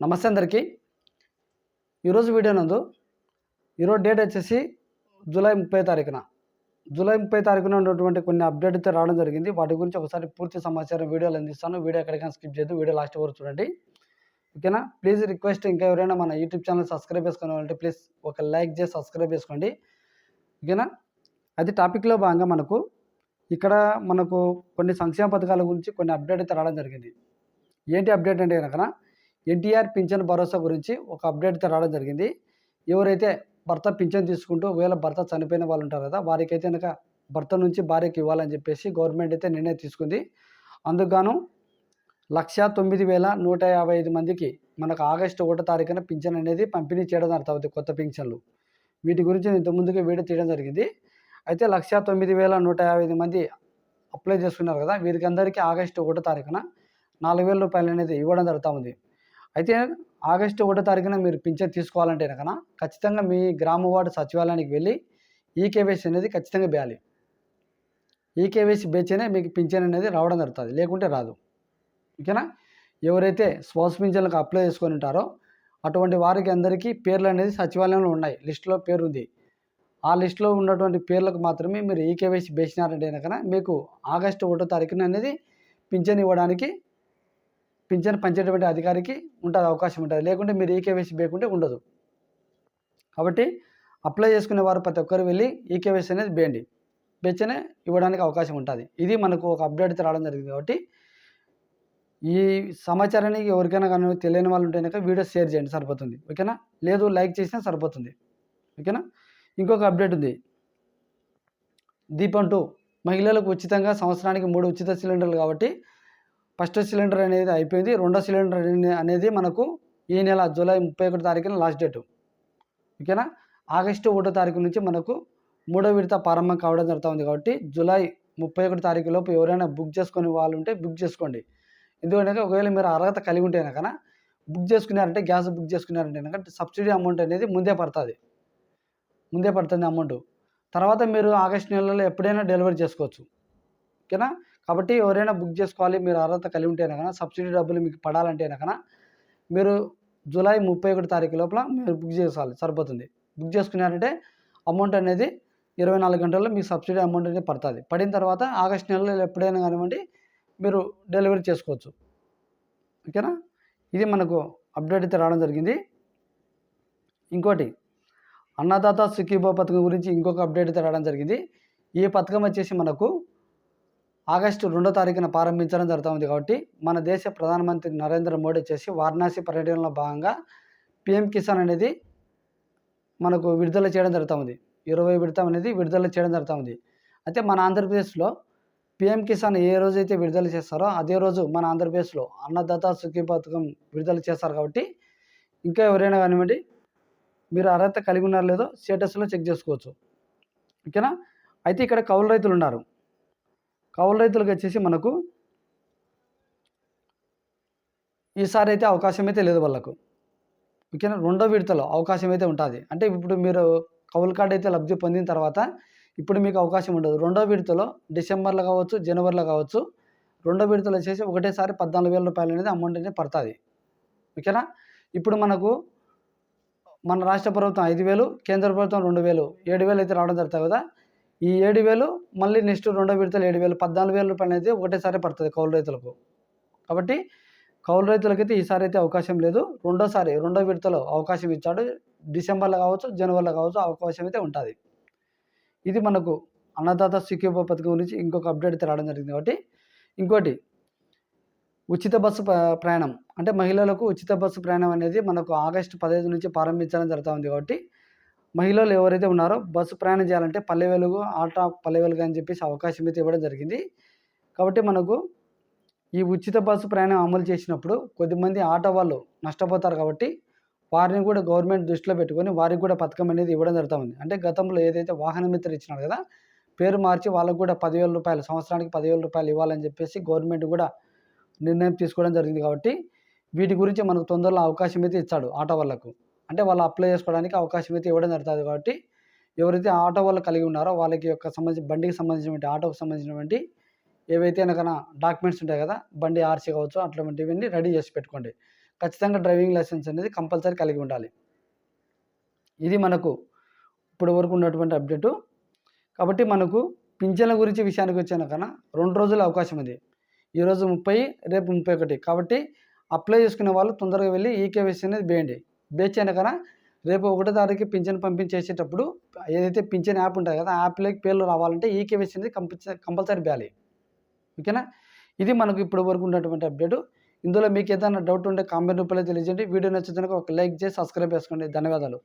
నమస్తే అందరికీ. ఈరోజు వీడియో నందు ఈరోజు డేట్ వచ్చేసి జూలై ముప్పై తారీఖున. జూలై ముప్పై తారీఖున ఉన్నటువంటి కొన్ని అప్డేట్ అయితే రావడం జరిగింది. వాటి గురించి ఒకసారి పూర్తి సమాచారం వీడియోలు అందిస్తాను. వీడియో ఎక్కడికైనా స్కిప్ చేయదు వీడియో లాస్ట్ వరకు చూడండి. ఓకేనా? ప్లీజ్ రిక్వెస్ట్ ఇంకా ఎవరైనా మన యూట్యూబ్ ఛానల్ సబ్స్క్రైబ్ చేసుకోవాలంటే ప్లీజ్ ఒక లైక్ చేసి సబ్స్క్రైబ్ చేసుకోండి. ఓకేనా? అది టాపిక్లో భాగంగా మనకు ఇక్కడ మనకు కొన్ని సంక్షేమ పథకాల గురించి కొన్ని అప్డేట్ అయితే రావడం జరిగింది. ఏంటి అప్డేట్ అంటే కనుక ఎన్టీఆర్ పింఛన్ భరోసా గురించి ఒక అప్డేట్ రావడం జరిగింది. ఎవరైతే భర్త పింఛన్ తీసుకుంటూ ఒకవేళ భర్త చనిపోయిన వాళ్ళు ఉంటారు కదా వారికైతే కనుక భర్త నుంచి భార్యకి ఇవ్వాలని చెప్పేసి గవర్నమెంట్ అయితే నిర్ణయం తీసుకుంది. అందుకుగాను లక్ష తొమ్మిది వేల నూట యాభై ఐదు మందికి మనకు ఆగస్టు ఒకటో తారీఖున పింఛన్ అనేది పంపిణీ చేయడం అర్థమవుతుంది కొత్త పింఛన్లు. వీటి గురించి నేను ఇంతకుముందుకే వీడియో తీయడం జరిగింది. అయితే లక్ష తొమ్మిది వేల నూట యాభై ఐదు మంది అప్లై చేసుకున్నారు కదా వీరికి అందరికీ ఆగస్టు ఒకటో తారీఖున నాలుగు వేల రూపాయలు అనేది ఇవ్వడం జరుగుతూ ఉంది. అయితే ఆగస్టు ఒకటో తారీఖున మీరు పింఛన్ తీసుకోవాలంటే కనుక ఖచ్చితంగా మీ గ్రామ వార్డు సచివాలయానికి వెళ్ళి ఈకేవైసీ అనేది ఖచ్చితంగా వేయాలి. ఈకేవైసీ బేచేనే మీకు పింఛన్ అనేది రావడం జరుగుతుంది లేకుంటే రాదు. ఓకేనా? ఎవరైతే స్పోర్ట్స్ పింఛన్లకు అప్లై చేసుకొని ఉంటారో అటువంటి వారికి అందరికీ పేర్లు అనేది సచివాలయంలో ఉన్నాయి. లిస్టులో పేరు ఉంది. ఆ లిస్టులో ఉన్నటువంటి పేర్లకు మాత్రమే మీరు ఈకేవైసీ బేసినారంటే కనుక మీకు ఆగస్టు ఒకటో తారీఖున అనేది పింఛన్ ఇవ్వడానికి పింఛన్ పంచేటువంటి అధికారికి ఉంటుంది అవకాశం ఉంటుంది. లేకుంటే మీరు ఈకేవైసీ వేయకుంటే ఉండదు. కాబట్టి అప్లై చేసుకునే వారు ప్రతి ఒక్కరు వెళ్ళి ఈకేవైసీ అనేది వేయండి బెచ్చనే ఇవ్వడానికి అవకాశం ఉంటుంది. ఇది మనకు ఒక అప్డేట్ రావడం జరిగింది కాబట్టి ఈ సమాచారాన్ని ఎవరికైనా కానీ తెలియని వాళ్ళు ఉంటే కనుక వీడియో షేర్ చేయండి సరిపోతుంది. ఓకేనా? లేదు లైక్ చేసినా సరిపోతుంది. ఓకేనా? ఇంకొక అప్డేట్ ఉంది. దీపం టూ. మహిళలకు ఉచితంగా సంవత్సరానికి మూడు ఉచిత సిలిండర్లు కాబట్టి ఫస్ట్ సిలిండర్ అనేది అయిపోయింది. రెండో సిలిండర్ అనేది మనకు ఈ నెల జూలై ముప్పై ఒకటి తారీఖున లాస్ట్ డేటు. ఓకేనా? ఆగస్టు ఒకటో తారీఖు నుంచి మనకు మూడో విడత ప్రారంభం కావడం జరుగుతుంది కాబట్టి జూలై ముప్పై ఒకటి తారీఖు లోపు ఎవరైనా బుక్ చేసుకునే వాళ్ళు ఉంటే బుక్ చేసుకోండి. ఎందుకంటే ఒకవేళ మీరు అర్హత కలిగి ఉంటే కనుక బుక్ చేసుకున్నారంటే గ్యాస్ బుక్ చేసుకున్నారంటే కనుక సబ్సిడీ అమౌంట్ అనేది ముందే పడుతుంది. ముందే పడుతుంది అమౌంట్. తర్వాత మీరు ఆగస్టు నెలలో ఎప్పుడైనా డెలివరీ చేసుకోవచ్చు. ఓకేనా? కాబట్టి ఎవరైనా బుక్ చేసుకోవాలి మీరు అర్హత కలిగి ఉంటే కనుక సబ్సిడీ డబ్బులు మీకు పడాలంటే కనుక మీరు జూలై ముప్పై ఒకటి తారీఖు లోపల మీరు బుక్ చేసుకోవాలి సరిపోతుంది. బుక్ చేసుకున్నారంటే అమౌంట్ అనేది ఇరవై నాలుగు గంటల్లో మీకు సబ్సిడీ అమౌంట్ అనేది పడుతుంది. పడిన తర్వాత ఆగస్ట్ నెలలో ఎప్పుడైనా కానివ్వండి మీరు డెలివరీ చేసుకోవచ్చు. ఓకేనా? ఇది మనకు అప్డేట్ అయితే రావడం జరిగింది. ఇంకోటి అన్నదాత సుఖీభో పథకం గురించి ఇంకొక అప్డేట్ అయితే రావడం జరిగింది. ఈ పథకం వచ్చేసి మనకు ఆగస్టు రెండో తారీఖున ప్రారంభించడం జరుగుతుంది కాబట్టి మన దేశ ప్రధానమంత్రి నరేంద్ర మోడీ చేసి వారణాసి పర్యటనలో భాగంగా పిఎం కిసాన్ అనేది మనకు విడుదల చేయడం జరుగుతుంది. ఇరవై విడత అనేది విడుదల చేయడం జరుగుతుంది. అయితే మన ఆంధ్రప్రదేశ్లో పిఎం కిసాన్ ఏ రోజైతే విడుదల చేస్తారో అదే రోజు మన ఆంధ్రప్రదేశ్లో అన్నదాత సుఖీ పథకం విడుదల చేస్తారు కాబట్టి ఇంకా ఎవరైనా కానివ్వండి మీరు అర్హత కలిగి ఉన్నారో లేదో స్టేటస్లో చెక్ చేసుకోవచ్చు. ఓకేనా? అయితే ఇక్కడ కౌలు రైతులు ఉన్నారు. కౌలు రైతులకు వచ్చేసి మనకు ఈసారి అయితే అవకాశం అయితే లేదు వాళ్ళకు. ఓకేనా? రెండో విడతలో అవకాశం అయితే ఉంటుంది. అంటే ఇప్పుడు మీరు కౌలు కార్డు అయితే లబ్ధి పొందిన తర్వాత ఇప్పుడు మీకు అవకాశం ఉండదు. రెండో విడతలో డిసెంబర్లో కావచ్చు జనవరిలో కావచ్చు రెండో విడతలు వచ్చేసి ఒకటేసారి పద్నాలుగు వేల రూపాయలు అనేది అమౌంట్ అనేది పడుతుంది. ఓకేనా? ఇప్పుడు మనకు మన రాష్ట్ర ప్రభుత్వం ఐదు వేలు కేంద్ర ప్రభుత్వం రెండు వేలు ఏడు వేలు అయితే రావడం జరుగుతుంది కదా. ఈ ఏడు వేలు మళ్ళీ నెక్స్ట్ రెండో విడతలు ఏడు వేలు పద్నాలుగు వేల రూపాయలు అయితే ఒకటేసారి పడుతుంది కౌలు రైతులకు. కాబట్టి కౌలు రైతులకైతే ఈసారి అయితే అవకాశం లేదు. రెండోసారి రెండో విడతలో అవకాశం ఇచ్చాడు. డిసెంబర్లో కావచ్చు జనవరిలో కావచ్చు అవకాశం అయితే ఉంటుంది. ఇది మనకు అన్నదాత సుఖీభ పథకం గురించి ఇంకొక అప్డేట్ అయితే రావడం జరిగింది కాబట్టి. ఇంకోటి ఉచిత బస్సు ప్రయాణం. అంటే మహిళలకు ఉచిత బస్సు ప్రయాణం అనేది మనకు ఆగస్టు పదహైదు నుంచి ప్రారంభించడం జరుగుతుంది కాబట్టి మహిళలు ఎవరైతే ఉన్నారో బస్సు ప్రయాణం చేయాలంటే పల్లె వెలుగు ఆటో పల్లె వెలుగు అని చెప్పేసి అవకాశం అయితే ఇవ్వడం జరిగింది. కాబట్టి మనకు ఈ ఉచిత బస్సు ప్రయాణం అమలు చేసినప్పుడు కొద్దిమంది ఆటో వాళ్ళు నష్టపోతారు కాబట్టి వారిని కూడా గవర్నమెంట్ దృష్టిలో పెట్టుకొని వారికి కూడా పథకం అనేది ఇవ్వడం జరుగుతుంది. అంటే గతంలో ఏదైతే వాహన మిత్ర ఇచ్చినారు కదా పేరు మార్చి వాళ్ళకు కూడా పదివేల రూపాయలు సంవత్సరానికి పదివేల రూపాయలు ఇవ్వాలని చెప్పేసి గవర్నమెంట్ కూడా నిర్ణయం తీసుకోవడం జరిగింది కాబట్టి వీటి గురించి మనకు తొందరలో అవకాశం అయితే ఇచ్చాడు ఆటో వాళ్ళకు. అంటే వాళ్ళు అప్లై చేసుకోవడానికి అవకాశం అయితే ఇవ్వడం జరుగుతుంది కాబట్టి ఎవరైతే ఆటో వాళ్ళు కలిగి ఉన్నారో వాళ్ళకి యొక్క సంబంధించి బండికి సంబంధించినటువంటి ఆటోకి సంబంధించినటువంటి ఏవైతే కనుక డాక్యుమెంట్స్ ఉంటాయి కదా బండి ఆర్సీ కావచ్చు అటువంటివన్నీ రెడీ చేసి పెట్టుకోండి. ఖచ్చితంగా డ్రైవింగ్ లైసెన్స్ అనేది కంపల్సరీ కలిగి ఉండాలి. ఇది మనకు ఇప్పుడు వరకు ఉన్నటువంటి అప్డేటు. కాబట్టి మనకు పింఛన్ల గురించి విషయానికి వచ్చాను కన్నా రెండు రోజుల అవకాశం ఉంది. ఈరోజు ముప్పై రేపు ముప్పై ఒకటి. కాబట్టి అప్లై చేసుకునే వాళ్ళు తొందరగా వెళ్ళి ఈకేవైసీ అనేది వేయండి. బేచైనా కదా రేపు ఒకటో తారీఖు పింఛన్ పంపించేసేటప్పుడు ఏదైతే పింఛన్ యాప్ ఉంటుంది కదా ఆ యాప్లోకి పేర్లు రావాలంటే ఈ కేవైసీ అనేది కంపల్సరీ కంపల్సరీ బేయాలి. ఓకేనా? ఇది మనకు ఇప్పుడు వరకు ఉన్నటువంటి అప్డేట్. ఇందులో మీకు ఏదైనా డౌట్ ఉంటే కామెంట్ రూపంలో తెలియజేయండి. వీడియో నచ్చుతున్న ఒక లైక్ చేసి సబ్స్క్రైబ్ చేసుకోండి. ధన్యవాదాలు.